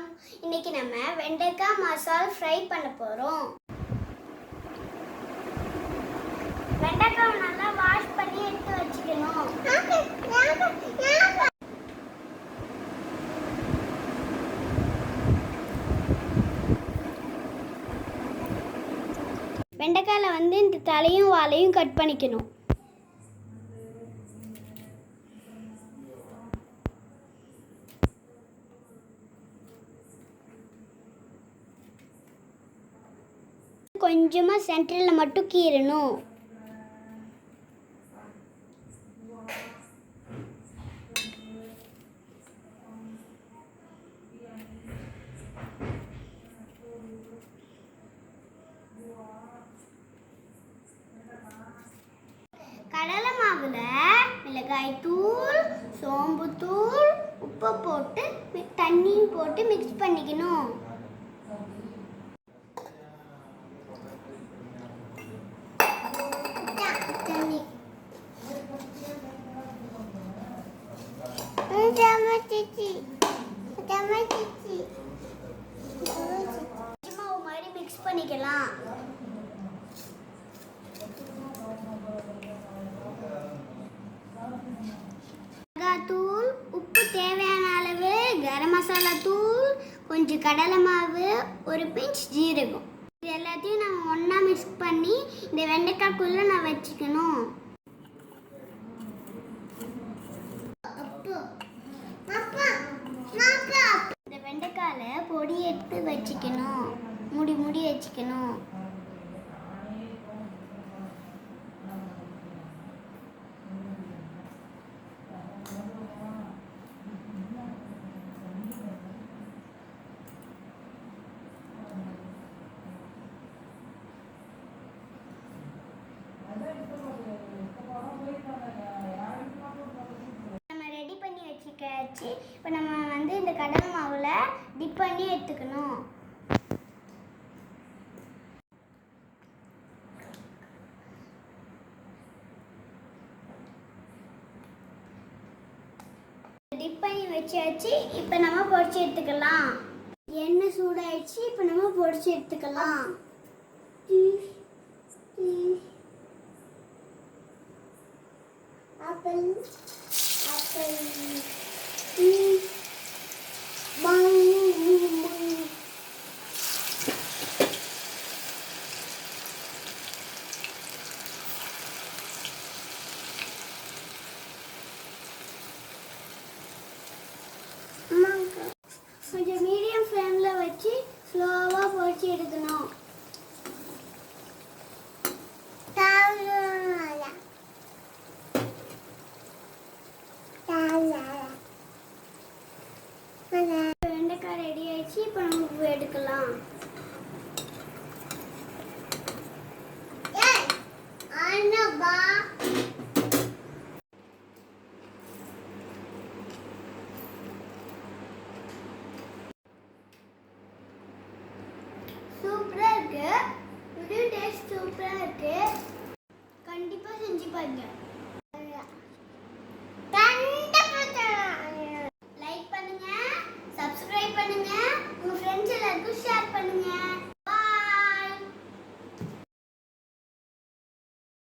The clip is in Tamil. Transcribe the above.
வணக்கம் இன்னைக்கு நம்ம வெண்டைக்காய் மசால் ஃப்ரை பண்ண போறோம். வெண்டைக்காய் நல்லா வாஷ் பண்ணி எடுத்து வச்சுக்கணும். வெண்டைக்காயில் வந்து இந்த தலையும் வாழையும் கட் பண்ணிக்கணும். கொஞ்சமாக சென்டரில் மட்டும் கீறணும். கடலை மாவில் மிளகாய் தூள் சோம்பு தூள் உப்பு போட்டு தண்ணியும் போட்டு மிக்ஸ் பண்ணிக்கணும் தண்ணி மாவு மாதிரி மிக்ஸ் பண்ணிக்கலாம் மிளகாத்தூள் உப்பு தேவையான அளவு கரம் மசாலா தூள் கொஞ்சம் கடலை மாவு ஒரு பிஞ்ச் ஜீரகம். இது எல்லாத்தையும் நம்ம ஒன்றா மிக்ஸ் பண்ணி இந்த வெண்டைக்காய்க்குள்ளே நான் வச்சுக்கணும். இந்த வெண்டைக்காயில் பொடி எடுத்து வச்சுக்கணும். முடி முடி வச்சுக்கணும். நம்ம ரெடி பண்ணி வச்சுக்காச்சு இப்போ நம்ம இந்த கடலை மாவில் டிப் பண்ணி எடுத்துக்கணும். டிப் பண்ணி வச்சாச்சு இப்போ நம்ம பொடிச்சு எடுத்துக்கலாம். எண்ணெய் சூடாயிடுச்சு இப்போ நம்ம பொடிச்சு எடுத்துக்கலாம். Apple apple. வச்சு இப்போ நம்ம எடுக்கலாம். சூப்பராக இருக்குது வீடியோ டேஸ்ட் சூப்பராக இருக்குது கண்டிப்பாக செஞ்சு பாருங்க.